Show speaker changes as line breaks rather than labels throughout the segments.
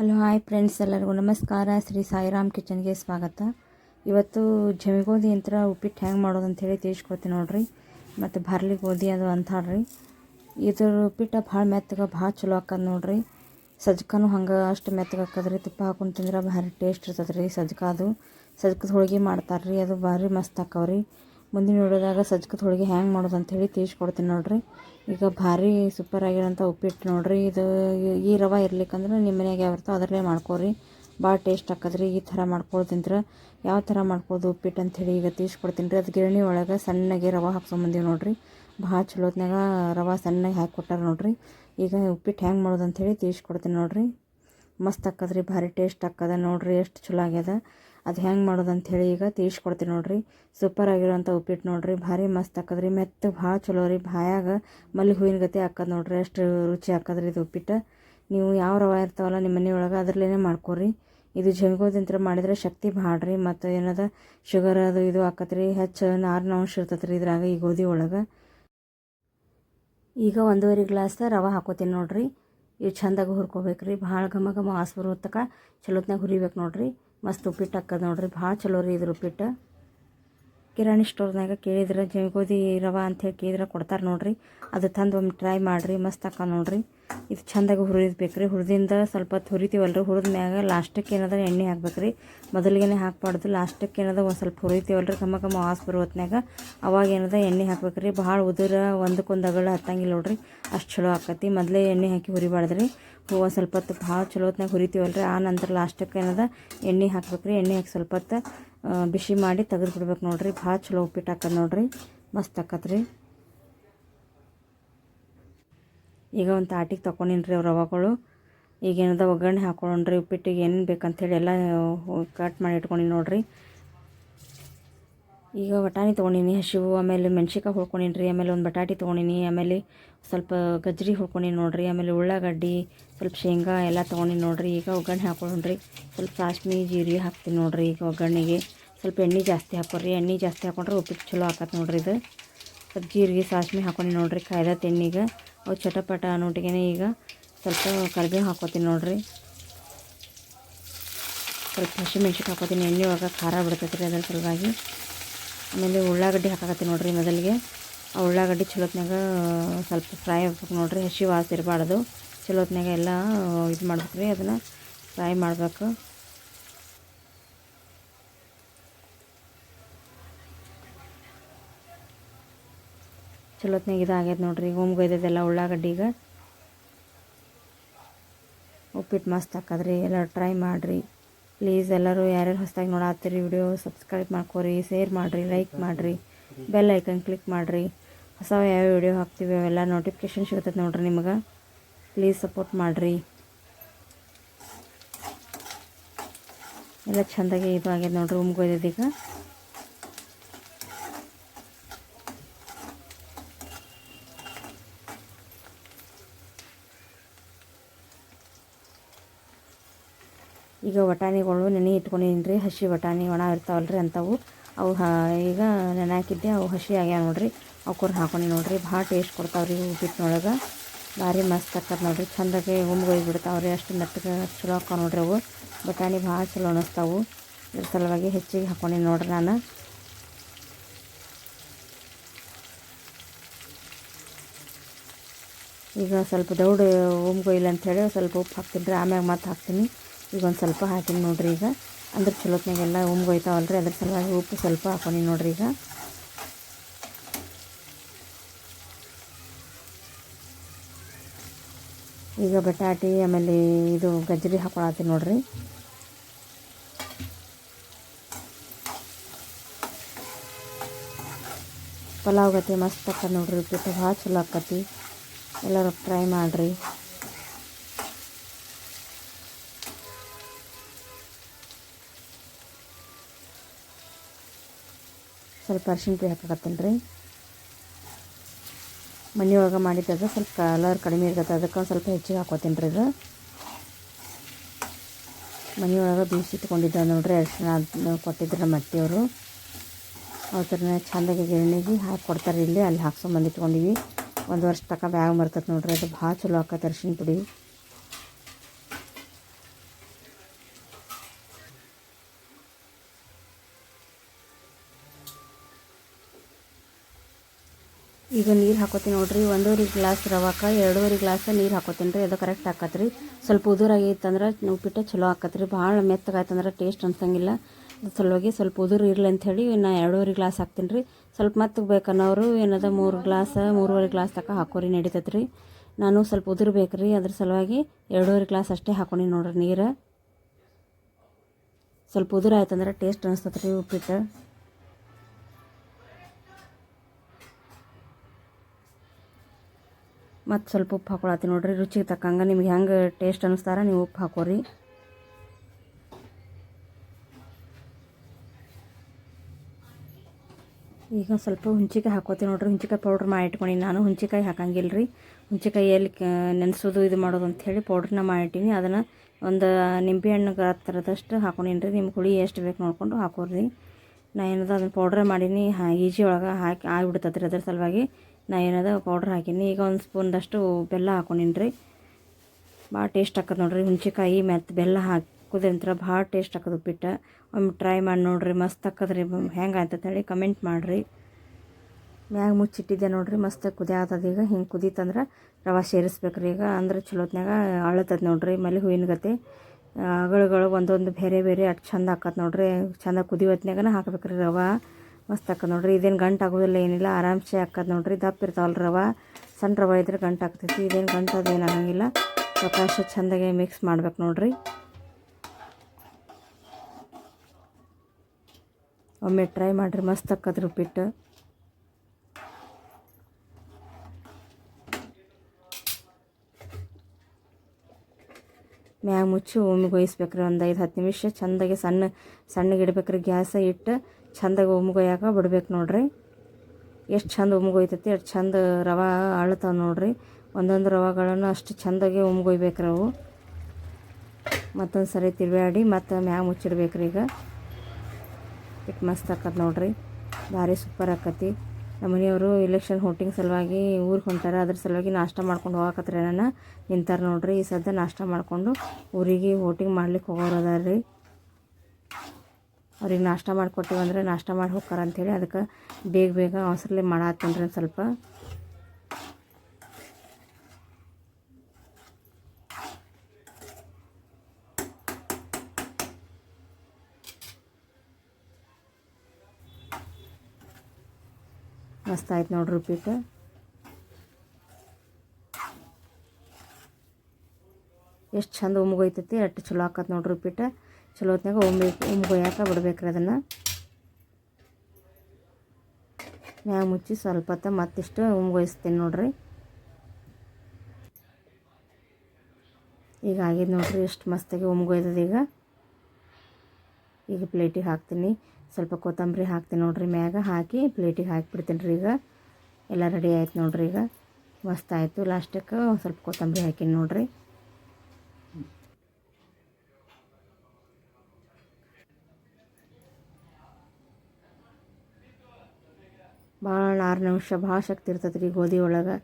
Hello, hi friends, ಎಲ್ಲರಿಗೂ ನಮಸ್ಕಾರ. ಶ್ರೀ ಸಾಯಿರಾಮ್ ಕಿಚನ್ಗೆ ಸ್ವಾಗತ. ಇವತ್ತು ಜಮಿಗೋಧಿ ಯಂತ್ರ ಉಪ್ಪಿಟ್ಟು ಹೆಂಗೆ ಮಾಡೋದು ಅಂಥೇಳಿ ತಿಳಿಸ್ಕೊಡ್ತೀನಿ ನೋಡಿರಿ. ಮತ್ತು ಬರ್ಲಿ ಗೋಧಿ ಅದು ಅಂತಾಳ್ರಿ. ಇದ್ರ ಉಪ್ಪಿಟ್ಟು ಭಾಳ ಮೆತ್ತಗೆ, ಭಾಳ ಚಲೋ ಆಕದ ನೋಡಿರಿ. ಸಜ್ಕನೂ ಹಂಗೆ ಅಷ್ಟು ಮೆತ್ತಗೆ ಹಾಕದ್ರಿ ತುಪ್ಪ ಹಾಕೊಂಡು ತಿಂದ್ರೆ ಭಾರಿ ಟೇಸ್ಟ್ ಇರ್ತದೆ ಸಜ್ಕ ಅದು. ಸಜ್ಕದ ಹೋಳಿಗೆ ಮಾಡ್ತಾರೆ ರೀ ಅದು ಭಾರಿ ಮಸ್ತ್ ಆಕ್ಕವ್ರಿ ಮುಂದಿನ ವಿಡಿಯೋದಾಗ ಸಜ್ಕದ ಹೋಳಿಗೆ ಹೆಂಗೆ ಮಾಡೋದು ಅಂಥೇಳಿ ತಿಳಿಸ್ಕೊಡ್ತೀನಿ ನೋಡಿರಿ. ಈಗ ಭಾರಿ ಸೂಪರ್ ಆಗಿರೋಂಥ ಉಪ್ಪಿಟ್ಟು ನೋಡಿರಿ. ಇದು ಈ ರವೆ ಇರ್ಲಿಕ್ಕಂದ್ರೆ ನಿಮ್ಮ ಮನ್ಯಾಗ ಯಾವ ಅದರಲ್ಲೇ ಮಾಡ್ಕೊರಿ. ಭಾಳ ಟೇಸ್ಟ್ ಹಾಕದ್ರಿ. ಈ ಥರ ಮಾಡ್ಕೊಳ್ ತಿಂದ್ರೆ ಯಾವ ಥರ ಮಾಡ್ಬೋದು ಉಪ್ಪಿಟ್ಟು ಅಂಥೇಳಿ ಈಗ ತಿಳಿಸ್ಕೊಡ್ತೀನಿ ರೀ. ಅದು ಗಿರಣಿ ಒಳಗೆ ಸಣ್ಣಗೆ ರವೆ ಹಾಕ್ಸೊಂಬಂದೀವಿ ನೋಡಿರಿ. ಭಾಳ ಚಲೋತ್ನಾಗ ರವೆ ಸಣ್ಣಗೆ ಹಾಕಿ ಕೊಟ್ಟಾರ ನೋಡ್ರಿ. ಈಗ ಉಪ್ಪಿಟ್ಟು ಹ್ಯಾಂಗೆ ಮಾಡೋದು ಅಂಥೇಳಿ ತಿಳಿಸ್ಕೊಡ್ತೀನಿ ನೋಡಿರಿ. ಮಸ್ತ್ ಹಾಕದ್ರಿ. ಭಾರಿ ಟೇಸ್ಟ್ ಹಾಕದ ನೋಡಿರಿ. ಎಷ್ಟು ಚಲೋ ಆಗ್ಯದ. ಅದು ಹೆಂಗೆ ಮಾಡೋದು ಹೇಳಿ ಈಗ ತಿಳಿಸ್ಕೊಡ್ತೀನಿ ನೋಡಿರಿ. ಸೂಪರ್ ಆಗಿರೋಂಥ ಉಪ್ಪಿಟ್ಟು ನೋಡಿರಿ. ಭಾರಿ ಮಸ್ತ್ ಹಾಕದ್ರಿ. ಮೆತ್ತ ಭಾಳ ಚಲೋ ರೀ. ಬಾಯಾಗ ಮಲ್ಲಿ ಹೂವಿನ ಗತಿ ಹಾಕೋದು ನೋಡ್ರಿ. ಅಷ್ಟು ರುಚಿ ಹಾಕದ್ರಿ ಇದು ಉಪ್ಪಿಟ್ಟು. ನೀವು ಯಾವ ರವೆ ಇರ್ತಾವಲ್ಲ ನಿಮ್ಮ ಮನೆಯೊಳಗೆ ಅದ್ರಲ್ಲೇ ಮಾಡ್ಕೊರಿ. ಇದು ಜಂಗೋದಿಂತ್ರ ಮಾಡಿದ್ರೆ ಶಕ್ತಿ ಭಾಳ ರೀ. ಮತ್ತು ಏನದ? ಶುಗರ್ ಅದು ಇದು ಹಾಕತ್ರಿ. ಹೆಚ್ಚು ನಾರಿನ ಅಂಶ ಇರ್ತೈತೆ ರೀ ಇದ್ರಾಗ ಈ ಗೋಧಿ ಒಳಗೆ. ಈಗ ಒಂದೂವರೆ ಗ್ಲಾಸ್ ರವೆ ಹಾಕೋತೀನಿ ನೋಡ್ರಿ. ಇವು ಚಂದಾಗಿ ಹುರ್ಕೋಬೇಕು ರೀ ಭಾಳ ಘಮ ಘಮ ಆಸ್ ಬರೋ ತಕ ಚಲೋತ್ನಾಗ ಹುರಿಬೇಕು ನೋಡ್ರಿ. ಮಸ್ತ್ ಉಪ್ಪಿಟ್ಟು ಹಾಕದ್ ನೋಡ್ರಿ. ಭಾಳ ಚಲೋ ರೀ ಇದ್ರ ಉಪ್ಪಿಟ್ಟು. ಕಿರಾಣಿ ಸ್ಟೋರ್ನಾಗ ಕೇಳಿದ್ರೆ ಜಮಿಗೋಧಿ ರವ ಅಂಥೇಳಿ ಕೇಳಿದ್ರೆ ಕೊಡ್ತಾರೆ ನೋಡ್ರಿ. ಅದು ತಂದು ಒಮ್ಮೆ ಟ್ರೈ ಮಾಡಿರಿ, ಮಸ್ತ್ ಹಾಕ ನೋಡ್ರಿ. ಇದು ಚಂದಾಗಿ ಹುರಿದ್ಬೇಕು ರೀ ಹುರಿದಿಂದ ಸ್ವಲ್ಪ ಹೊತ್ತು ಹುರಿತೀವಲ್ಲ ರೀ ಹುರಿದ ಮ್ಯಾಗ ಲಾಸ್ಟಕ್ಕೆ ಏನಾದ್ರೆ ಎಣ್ಣೆ ಹಾಕ್ಬೇಕು ರೀ ಮೊದಲಿಗೆ ಹಾಕ್ಬಾರ್ದು. ಲಾಸ್ಟಕ್ಕೆ ಏನಾದ್ರೆ ಒಂದು ಸ್ವಲ್ಪ ಹುರಿತೀವಲ್ರಿ. ಘಮ ವಾಸ ಬರೋ ಹೊತ್ನ್ಯಾಗ ಅವಾಗ ಏನಾದ ಎಣ್ಣೆ ಹಾಕ್ಬೇಕು ರೀ ಭಾಳ ಉದುರ ಒಂದಕ್ಕೊಂದು ಅಗಳ ಹತ್ತಂಗಿಲ್ಲ ನೋಡ್ರಿ. ಅಷ್ಟು ಚಲೋ ಆಕತಿ. ಮೊದಲೇ ಎಣ್ಣೆ ಹಾಕಿ ಹುರಿಬಾರ್ದು ರೀ ಒಂದು ಸ್ವಲ್ಪ ಹೊತ್ತು ಭಾಳ ಚಲೋ ಹೊತ್ನಾಗ ಹುರಿತೀವಲ್ಲ ರೀ ಆ ನಂತರ ಲಾಸ್ಟಕ್ಕೆ ಏನದ? ಎಣ್ಣೆ ಹಾಕ್ಬೇಕು ರೀ ಎಣ್ಣೆ ಹಾಕಿ ಸ್ವಲ್ಪ ಹೊತ್ತು ಬಿಸಿ ಮಾಡಿ ತೆಗೆದು ಬಿಡ್ಬೇಕು ನೋಡಿರಿ. ಭಾಳ ಚಲೋ ಉಪ್ಪಿಟ್ಟು ಹಾಕೋದು ನೋಡಿರಿ. ಮಸ್ತ್ ಆಕತ್ರಿ. ಈಗ ಒಂದು ತಾಟಿಗೆ ತೊಗೊಂಡಿನಿ ರೀ ರವೆಗಳು ಈಗ ಏನದ ಒಗ್ಗರಣೆ ಹಾಕೊಳ್ಳೋಣ್ರಿ, ಉಪ್ಪಿಟ್ಟಿಗೆ ಏನೇನು ಬೇಕಂತೇಳಿ ಎಲ್ಲ ಕಟ್ ಮಾಡಿ ಇಟ್ಕೊಂಡಿನಿ ನೋಡ್ರಿ. ಈಗ ಬಟಾಣಿ ತೊಗೊಂಡೀನಿ, ಹಸಿವು, ಆಮೇಲೆ ಮೆಣ್ಸಿಕಾಯಿ ಹುಳ್ಕೊಂಡೀನಿ ಆಮೇಲೆ ಒಂದು ಬಟಾಟಿ ತೊಗೊಂಡೀನಿ, ಆಮೇಲೆ ಸ್ವಲ್ಪ ಗಜ್ಜರಿ ಹುಳ್ಕೊಂಡೀನಿ ನೋಡಿರಿ, ಆಮೇಲೆ ಉಳ್ಳಾಗಡ್ಡಿ, ಸ್ವಲ್ಪ ಶೇಂಗಾ ಎಲ್ಲ ತೊಗೊಂಡೀನಿ ನೋಡಿರಿ, ಈಗ ಒಗ್ಗರಣೆ ಹಾಕೊಳ್ಳೋಣ್ರಿ ಸ್ವಲ್ಪ ಸಾಸ್ಮಿ ಜೀರಿಗೆ ಹಾಕ್ತೀನಿ ನೋಡಿರಿ ಈಗ ಒಗ್ಗರಣೆಗೆ. ಸ್ವಲ್ಪ ಎಣ್ಣೆ ಜಾಸ್ತಿ ಹಾಕೋರಿ, ಎಣ್ಣೆ ಜಾಸ್ತಿ ಹಾಕೊಂಡ್ರೆ ಉಪ್ಪಿಟ್ಟು ಚಲೋ ಆಕತ್ತೆ ನೋಡ್ರಿ ಇದು. ಸ್ವಲ್ಪ ಜೀರಿಗೆ ಸಾಸ್ಮಿ ಹಾಕೊಂಡು ನೋಡಿರಿ, ಕಾಯ್ದ ಎಣ್ಣೆಗೆ ಅವು ಚಟಪಟ ಅನ್ನೋಟಿಗೆ ಈಗ ಸ್ವಲ್ಪ ಕರಿಬೇವು ಹಾಕೋತೀನಿ ನೋಡಿರಿ. ಸ್ವಲ್ಪ ಹಸಿಮೆಣ್ಸಿಗೆ ಹಾಕೋತೀನಿ, ಎಣ್ಣೆ ಒಳಗೆ ಖಾರ ಬಿಡ್ತೈತೆ ರೀ ಅದ್ರ ಸಲುವಾಗಿ. ಆಮೇಲೆ ಉಳ್ಳಾಗಡ್ಡಿ ಹಾಕಾಕತ್ತೀನಿ ನೋಡ್ರಿ ಮೊದಲಿಗೆ. ಆ ಉಳ್ಳಾಗಡ್ಡಿ ಚಲೋತ್ನಾಗ ಸ್ವಲ್ಪ ಫ್ರೈ ಆಗ್ಬೇಕು ನೋಡ್ರಿ. ಹಸಿ ವಾಸ ಇರಬಾರ್ದು. ಚಲೋತ್ನಾಗ ಎಲ್ಲ ಇದು ಮಾಡ್ಬೇಕು ರೀ ಅದನ್ನು. ಫ್ರೈ ಮಾಡಬೇಕು. ಚಲೋತ್ನಾಗ ಇದಾಗ್ಯದ ನೋಡ್ರಿ. ಉಳ್ಳಾಗಡ್ಡಿ ಉಳ್ಳಾಗಡ್ಡಿಗೆ. ಉಪ್ಪಿಟ್ಟು ಮಸ್ತ್ ಹಾಕದ್ರಿ. ಎಲ್ಲ ಟ್ರೈ ಮಾಡಿರಿ. ಪ್ಲೀಸ್ ಎಲ್ಲರೂ ಯಾರ್ಯಾರು ಹೊಸದಾಗಿ ನೋಡಾತ್ತೀರಿ ವಿಡಿಯೋ ಸಬ್ಸ್ಕ್ರೈಬ್ ಮಾಡ್ಕೊರಿ ಶೇರ್ ಮಾಡಿರಿ ಲೈಕ್ ಮಾಡಿರಿ ಬೆಲ್ ಐಕನ್ ಕ್ಲಿಕ್ ಮಾಡಿರಿ. ಹೊಸ ಯಾವ ವಿಡಿಯೋ ಹಾಕ್ತೀವಿ ಅವೆಲ್ಲ ನೋಟಿಫಿಕೇಶನ್ ಸಿಗುತ್ತೆ ನೋಡಿರಿ ನಿಮಗೆ. ಪ್ಲೀಸ್ ಸಪೋರ್ಟ್ ಮಾಡಿರಿ. ಎಲ್ಲ ಚೆಂದಾಗಿ ಇದು ಆಗ್ಯದ ನೋಡ್ರಿ ಉಮ್ಗೊಯ್ದದೀಗ ಈಗ ಬಟಾಣಿಗಳು ನೆನೆ ಇಟ್ಕೊಂಡಿನಿ ರೀ ಹಸಿ ವಟಾಣಿ ಒಣ ಇರ್ತಾವಲ್ಲ ರೀ ಅಂಥವು ಅವು ಈಗ ನೆನೆ ಹಾಕಿದ್ದೆ, ಅವು ಹಸಿ ಆಗ್ಯಾವ ನೋಡ್ರಿ. ಅವಕ್ಕೂರು ಹಾಕೊಂಡು ನೋಡ್ರಿ, ಭಾಳ ಟೇಸ್ಟ್ ಕೊಡ್ತಾವ್ರಿ ಉಪ್ಪಿಟ್ಟಿನೊಳಗೆ ಭಾರಿ ಮಸ್ತ್ ಆಕತ್ ನೋಡ್ರಿ, ಚಂದಾಗಿ ಉಮ್ಗೊಯ್ ಬಿಡ್ತಾವ್ರಿ, ಅಷ್ಟು ಮೆತ್ತಗೆ ಚಲೋ ಹಾಕೋ ನೋಡ್ರಿ ಅವು. ಬಟಾಣಿ ಭಾಳ ಚಲೋ ಅನ್ನಿಸ್ತಾವು ಇದ್ರ ಸಲುವಾಗಿ ಹೆಚ್ಚಿಗೆ ಹಾಕೊಂಡಿನಿ ನೋಡ್ರಿ ನಾನು. ಈಗ ಸ್ವಲ್ಪ ದೌಡ್ ಉಮ್ಗೊಯ್ಲಿ ಅಂಥೇಳಿ ಸ್ವಲ್ಪ ಉಪ್ಪು ಹಾಕ್ತೀನಿ ರೀ, ಆಮ್ಯಾಗ ಮತ್ತೆ ಹಾಕ್ತೀನಿ. ಈಗ ಒಂದು ಸ್ವಲ್ಪ ಹಾಕಿನಿ ನೋಡ್ರಿ ಈಗ. ಅಂದ್ರೆ ಚಲೋತ್ನಾಗೆಲ್ಲ ಉಮ್ಗೋಯ್ತಾವಲ್ಲ ರೀ ಅದ್ರ ಸಲುವಾಗಿ ಉಪ್ಪು ಸ್ವಲ್ಪ ಹಾಕೊನಿ ನೋಡ್ರಿ ಈಗ. ಈಗ ಬಟಾಟಿ, ಆಮೇಲೆ ಇದು ಗಜ್ಜರಿ ಹಾಕೊಳತ್ತೀನಿ ನೋಡ್ರಿ. ಪಲಾವ್ ಗತಿ ಮಸ್ತ್ ಅಕ್ಕ ನೋಡ್ರಿ, ಉಪ್ಪಿಟ್ಟು ಭಾಳ ಚಲೋ ಆಕತಿ ಎಲ್ಲರೂ ಟ್ರೈ ಮಾಡಿರಿ. ಸ್ವಲ್ಪ ಅರ್ಶಿಣ ಪುಡಿ ಹಾಕಕತ್ತೀನಿ ರೀ. ಮನೆ ಒಳಗೆ ಮಾಡಿದ್ದದ ಸ್ವಲ್ಪ ಕಲರ್ ಕಡಿಮೆ ಇರ್ತದೆ ಅದಕ್ಕೆ ಸ್ವಲ್ಪ ಹೆಚ್ಚಿಗೆ ಹಾಕೋತೀನಿ ರೀ ಇದು. ಮನೆಯೊಳಗೆ ಬೀಸಿಟ್ಕೊಂಡಿದ್ದ ನೋಡ್ರಿ, ಅರ್ಶಿನ ಕೊಟ್ಟಿದ್ರು ನಮ್ಮ ಅತ್ತೆಯವರು. ಅವ್ರನ್ನ ಚೆಂದಾಗಿ ಗಿರಣಿಗೆ ಹಾಕಿ ಕೊಡ್ತಾರೆ ಇಲ್ಲಿ, ಅಲ್ಲಿ ಹಾಕ್ಸ್ಕೊಂಬಂದು ಇಟ್ಕೊಂಡಿವಿ. ಒಂದು ವರ್ಷ ತನಕ ಬ್ಯಾಗ್ ಬರ್ತದೆ ನೋಡ್ರಿ, ಅದು ಭಾಳ ಚಲೋ ಆಕತ್ತೆ ಅರ್ಶಿಣ ಪುಡಿ. ಈಗ ನೀರು ಹಾಕೋತೀನಿ ನೋಡಿರಿ. ಒಂದೂವರೆ ಗ್ಲಾಸ್ ರವಾಕ ಎರಡೂವರೆ ಗ್ಲಾಸ್ ನೀರು ಹಾಕೋತೀನಿ ರೀ. ಅದು ಕರೆಕ್ಟ್ ಹಾಕತ್ರಿ ಸ್ವಲ್ಪ ಉದುರಾಗೈತಂದ್ರೆ ಉಪ್ಪಿಟ್ಟು ಚಲೋ ಆಕತ್ರಿ. ಭಾಳ ಮೆತ್ತಗಾಯ್ತಂದ್ರೆ ಟೇಸ್ಟ್ ಅನ್ಸಂಗಿಲ್ಲ. ಅದ್ರ ಸಲುವಾಗಿ ಸ್ವಲ್ಪ ಉದುರು ಇರಲಿ ಅಂಥೇಳಿ ನಾ ಎರಡೂವರೆ ಗ್ಲಾಸ್ ಹಾಕ್ತೀನಿ ರೀ. ಸ್ವಲ್ಪ ಮತ್ತೆ ಬೇಕನ್ನೋರು ಏನದ ಮೂರು ಗ್ಲಾಸ್, ಮೂರುವರೆ ಗ್ಲಾಸ್ ತನಕ ಹಾಕೋರಿ ನಡೀತೈತೆ ರೀ ನಾನು ಸ್ವಲ್ಪ ಉದುರು ಬೇಕು ರೀ ಅದ್ರ ಸಲುವಾಗಿ ಎರಡೂವರೆ ಗ್ಲಾಸ್ ಅಷ್ಟೇ ಹಾಕೊಂಡಿ ನೋಡ್ರಿ ನೀರು. ಸ್ವಲ್ಪ ಉದುರು ಆಯ್ತಂದ್ರೆ ಟೇಸ್ಟ್ ಅನಿಸ್ತದೆ ರೀ ಉಪ್ಪಿಟ್ಟು ಮತ್ತು ಸ್ವಲ್ಪ ಉಪ್ಪು ಹಾಕೊಳತ್ತಿ ನೋಡ್ರಿ, ರುಚಿಗೆ ತಕ್ಕಂಗೆ ನಿಮ್ಗೆ ಹೆಂಗೆ ಟೇಸ್ಟ್ ಅನ್ನಿಸ್ತಾರ ನೀವು ಉಪ್ಪು ಹಾಕೋರಿ. ಈಗ ಸ್ವಲ್ಪ ಹುಂಚಿಕಾಯಿ ಹಾಕೋತೀನಿ ನೋಡ್ರಿ ಹುಂಚಿಕಾಯಿ ಪೌಡ್ರ್ ಮಾಡಿ ಇಟ್ಕೊಂಡಿನಿ ನಾನು. ಹುಂಚಿಕಾಯಿ ಹಾಕಂಗಿಲ್ಲ ರೀ ಹುಂಚಿಕಾಯಿ ಎಲ್ಲಿ ನೆನೆಸೋದು ಇದು ಮಾಡೋದು ಅಂಥೇಳಿ ಪೌಡ್ರನ್ನ ಮಾಡಿಟ್ಟಿನಿ ಅದನ್ನು ಒಂದು ನಿಂಬೆ ಹಣ್ಣು ಥರದಷ್ಟು ಹಾಕೊಂಡಿನಿ ರೀ ನಿಮ್ಮ ಹುಳಿ ಎಷ್ಟು ಬೇಕು ನೋಡಿಕೊಂಡು ಹಾಕೋರಿ. ನಾ ಏನದ ಅದನ್ನು ಪೌಡ್ರ್ ಮಾಡೀನಿ, ಹಾ ಈಜಿ ಒಳಗೆ ಹಾಕಿ ಆಗಿಬಿಡ್ತದೆ ರೀ ಅದ್ರ ಸಲುವಾಗಿ. ನಾ ಏನದ ಪೌಡ್ರ್ ಹಾಕೀನಿ. ಈಗ ಒಂದು ಸ್ಪೂನ್ದಷ್ಟು ಬೆಲ್ಲ ಹಾಕೊಂಡಿನಿ ರೀ ಭಾಳ ಟೇಸ್ಟ್ ಆಕತ್ ನೋಡ್ರಿ. ಹುಂಚಿಕಾಯಿ ಮತ್ತು ಬೆಲ್ಲ ಹಾಕೋದ್ರಂತ್ರ ಭಾಳ ಟೇಸ್ಟ್ ಆಕದ ಉಪ್ಪಿಟ್ಟು. ಒಮ್ಮೆ ಟ್ರೈ ಮಾಡಿ ನೋಡ್ರಿ. ಮಸ್ತ್ ಹಾಕದ್ರಿ ಹೆಂಗೆ ಹೇಳಿ ಕಮೆಂಟ್ ಮಾಡಿರಿ. ಮ್ಯಾಗ ಮುಚ್ಚಿಟ್ಟಿದ್ದೆ ನೋಡ್ರಿ. ಮಸ್ತ್ ಕುದಿಯಾತದ. ಈಗ ಹಿಂಗೆ ಕುದೀತಂದ್ರೆ ರವೆ ಸೇರಿಸ್ಬೇಕ್ರಿ. ಈಗ ಅಂದ್ರೆ ಚಲೋತ್ನಾಗ ಅಳತದ ನೋಡ್ರಿ. ಮಲ್ಲಿ ಹೂವಿನ ಗತೆ. ಅಗಳುಗಳು ಒಂದೊಂದು ಬೇರೆ ಬೇರೆ ಅಷ್ಟು ಚಂದ ಹಾಕತ್ ನೋಡ್ರಿ. ಚಂದ ಕುದಿಯೋತ್ನಾಗನ ಹಾಕ್ಬೇಕ್ರಿ ರವೆ. ಮಸ್ತ್ ಆಕತ್ ನೋಡ್ರಿ. ಇದೇನು ಗಂಟು ಆಗೋದಿಲ್ಲ, ಏನಿಲ್ಲ. ಆರಾಮ್ಸೆ ಆಕತ್ ನೋಡ್ರಿ. ದಪ್ಪ ಇರ್ತಾವಲ್ಲ ರವೆ. ಸಣ್ಣ ರವೆ ಇದ್ರೆ ಗಂಟು ಆಗ್ತೈತಿ. ಇದೇನು ಗಂಟು ಅದೇನು ಆಗಂಗಿಲ್ಲ. ಪ್ರಕಾಶ ಚಂದಾಗೆ ಮಿಕ್ಸ್ ಮಾಡ್ಬೇಕು ನೋಡ್ರಿ. ಒಮ್ಮೆ ಟ್ರೈ ಮಾಡಿರಿ. ಮಸ್ತ್ ಹಾಕದ್ರಿ ಉಪ್ಪಿಟ್ಟು. ಮ್ಯಾಗ ಮುಚ್ಚಿ ಒಮ್ಮಿಗೆ ಒಯ್ಸ್ಬೇಕ್ರಿ. ಒಂದು ಐದು ಹತ್ತು ನಿಮಿಷ ಚಂದಾಗಿ ಸಣ್ಣ ಸಣ್ಣಗೆ ಇಡ್ಬೇಕ್ರಿ. ಗ್ಯಾಸ ಇಟ್ಟು ಚಂದಾಗಿ ಉಮ್ಗೊಯ್ಯಾಕ ಬಿಡ್ಬೇಕು ನೋಡ್ರಿ. ಎಷ್ಟು ಚಂದ ಉಮ್ಗೊಯ್ತೈತಿ ಎಷ್ಟು ಚಂದ ರವೆ ಅಳ್ತಾವೆ ನೋಡ್ರಿ. ಒಂದೊಂದು ರವೆಗಳನ್ನು ಅಷ್ಟು ಚಂದಾಗಿ ಉಮ್ಗೊಯ್ಬೇಕು ರವು ಮತ್ತೊಂದು ಸರಿ ತಿರುವಾಡಿ ಮತ್ತು ಮ್ಯಾಗ ಮುಚ್ಚಿಡ್ಬೇಕ್ರಿ ಈಗ. ಇಟ್ಟು ಮಸ್ತ್ ಆಕತ್ ನೋಡ್ರಿ. ಭಾರಿ ಸೂಪರ್ ಆಕತಿ. ನಮ್ಮ ಮನೆಯವರು ಇಲೆಕ್ಷನ್ ಹೋಟಿಂಗ್ ಸಲುವಾಗಿ ಊರಿಗೆ ಹೊಂಟಾರ, ಅದ್ರ ಸಲುವಾಗಿ ನಾಷ್ಟ ಮಾಡ್ಕೊಂಡು ಹೋಗಕತ್ರಿ ನಾನು ನಿಂತಾರೆ ನೋಡ್ರಿ. ಈ ಸದ್ಯ ನಾಷ್ಟ ಮಾಡಿಕೊಂಡು ಊರಿಗೆ ಹೋಟಿಂಗ್ ಮಾಡ್ಲಿಕ್ಕೆ ಹೋಗೋರು ರೀ ಅವ್ರಿಗೆ ನಾಷ್ಟ ಮಾಡಿಕೊಟ್ಟಿವಿ ಅಂದರೆ ನಾಷ್ಟ ಮಾಡಿ ಹೋಗ್ತಾರೆ ಅಂಥೇಳಿ ಅದಕ್ಕೆ ಬೇಗ ಬೇಗ ಅವಸರಲಿ ಮಾಡತ್ತೀನಿ ರೀ ಸ್ವಲ್ಪ. ಮಸ್ತ್ ಆಯ್ತು ನೋಡ್ರಿ ಉಪ್ಪಿಟ್ಟು. ಎಷ್ಟು ಚಂದ ಉಮ್ಗೋಯ್ತೈತಿ ಅಷ್ಟು ಚಲೋ ಆಕತ್ ನೋಡ್ರಿ ಉಪ್ಪಿಟ್ಟು. ಚಲೋ ಹೊತ್ನಾಗ ಉಮ್ಬೇಕು ಉಮ್ಗೊಯ್ಯಾಕ ಬಿಡ್ಬೇಕ್ರಿ ಅದನ್ನು. ಮ್ಯಾಗ ಮುಚ್ಚಿ ಸ್ವಲ್ಪ ಹೊತ್ತ ಮತ್ತಿಷ್ಟು ಉಮ್ಗೊಯಿಸ್ತೀನಿ ನೋಡ್ರಿ. ಈಗ ಆಗಿದ್ದು ನೋಡ್ರಿ ಎಷ್ಟು ಮಸ್ತಾಗಿ ಉಮ್ಗೊಯ್ದದ ಈಗ. ಈಗ ಪ್ಲೇಟಿಗೆ ಹಾಕ್ತೀನಿ. ಸ್ವಲ್ಪ ಕೊತ್ತಂಬರಿ ಹಾಕ್ತೀನಿ ನೋಡ್ರಿ ಮ್ಯಾಗ ಹಾಕಿ ಪ್ಲೇಟಿಗೆ ಹಾಕಿಬಿಡ್ತೀನಿ ರೀ ಈಗ. ಎಲ್ಲ ರೆಡಿ ಆಯ್ತು ನೋಡ್ರಿ ಈಗ. ಮಸ್ತ್ ಆಯಿತು. ಲಾಸ್ಟಕ್ಕೆ ಸ್ವಲ್ಪ ಕೊತ್ತಂಬರಿ ಹಾಕೀನಿ ನೋಡ್ರಿ. ಭಾಳ ಆರು ನಿಮಿಷ ಭಾಳ ಶಕ್ತಿ ಇರ್ತೈತೆ ರೀ ಗೋಧಿ ಒಳಗೆ.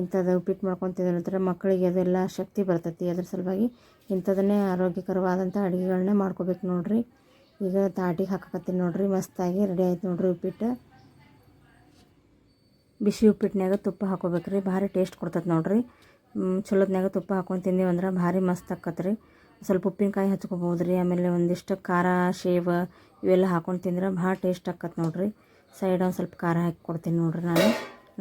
ಇಂಥದ್ದು ಉಪ್ಪಿಟ್ಟು ಮಾಡ್ಕೊಂಡು ಮಕ್ಕಳಿಗೆ ಅದೆಲ್ಲ ಶಕ್ತಿ ಬರ್ತೈತಿ. ಅದ್ರ ಸಲುವಾಗಿ ಇಂಥದನ್ನೇ ಆರೋಗ್ಯಕರವಾದಂಥ ಅಡುಗೆಗಳನ್ನೇ ಮಾಡ್ಕೋಬೇಕು ನೋಡಿರಿ. ಈಗ ತಾಟಿಗೆ ಹಾಕಕತ್ತೀನಿ ನೋಡಿರಿ. ಮಸ್ತಾಗಿ ರೆಡಿ ಆಯ್ತು ನೋಡ್ರಿ ಉಪ್ಪಿಟ್ಟು. ಬಿಸಿ ಉಪ್ಪಿಟ್ಟಿನಾಗ ತುಪ್ಪ ಹಾಕೋಬೇಕು ರೀ. ಭಾರಿ ಟೇಸ್ಟ್ ಕೊಡ್ತೈತೆ ನೋಡಿರಿ. ಚಲೋತ್ನಾಗ ತುಪ್ಪ ಹಾಕೊಂಡು ತಿಂದೀವಿ ಅಂದ್ರೆ ಭಾರಿ ಮಸ್ತ್ ಆಕತ್ರಿ ಸ್ವಲ್ಪ ಉಪ್ಪಿನಕಾಯಿ ಹಚ್ಕೋಬೋದು ರೀ ಆಮೇಲೆ ಒಂದಿಷ್ಟು ಖಾರ, ಶೇವ ಇವೆಲ್ಲ ಹಾಕೊಂಡು ತಿಂದ್ರೆ ಭಾಳ ಟೇಸ್ಟ್ ಆಕತ್ ನೋಡ್ರಿ. ಸೈಡ್ ಒಂದು ಸ್ವಲ್ಪ ಖಾರ ಹಾಕಿ ಕೊಡ್ತೀನಿ ನೋಡ್ರಿ ನಾನು.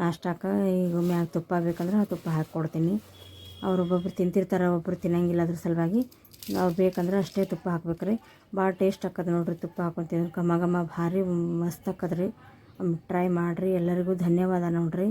ನಾಷ್ಟಾಕ ಈಗ ಮ್ಯಾಗ ತುಪ್ಪ ಬೇಕಂದ್ರೆ ಆ ತುಪ್ಪ ಹಾಕಿ ಕೊಡ್ತೀನಿ. ಅವ್ರು ಒಬ್ಬೊಬ್ರು ತಿಂತಿರ್ತಾರೆ ಒಬ್ಬರು ತಿನ್ನಂಗಿಲ್ಲ ಅದ್ರ ಸಲುವಾಗಿ. ನಾವು ಬೇಕಂದ್ರೆ ಅಷ್ಟೇ ತುಪ್ಪ ಹಾಕ್ಬೇಕ್ರಿ. ಭಾಳ ಟೇಸ್ಟ್ ಹಾಕೋದು ನೋಡ್ರಿ ತುಪ್ಪ ಹಾಕೊಂಡು ತಿಂದ್ರೆ. ಘಮ ಘಮ ಭಾರಿ ಮಸ್ತ್ ಆಕದ್ರಿ ಟ್ರೈ ಮಾಡಿರಿ. ಎಲ್ಲರಿಗೂ ಧನ್ಯವಾದ ನೋಡ್ರಿ.